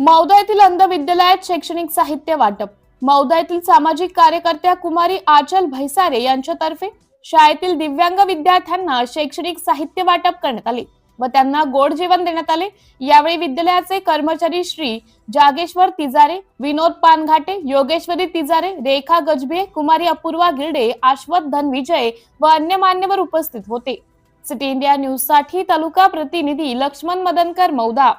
मौदा येथील अंध विद्यालयात शैक्षणिक साहित्य वाटप. मौदा येथील सामाजिक कार्यकर्त्या कुमारी आचल भैसारे यांच्यातर्फे शाळेतील दिव्यांग विद्यार्थ्यांना शैक्षणिक साहित्य वाटप करण्यात आले व त्यांना गोड जेवण देण्यात आले. यावेळी विद्यालयाचे कर्मचारी श्री जागेश्वर तिजारे विनोद पानघाटे योगेश्वरी तिजारे रेखा गजबे कुमारी अपूर्वा गिरडे आश्वत धनविजय व अन्य मान्यवर उपस्थित होते. सिटी इंडिया न्यूजसाठी तालुका प्रतिनिधी लक्ष्मण मदनकर मौदा.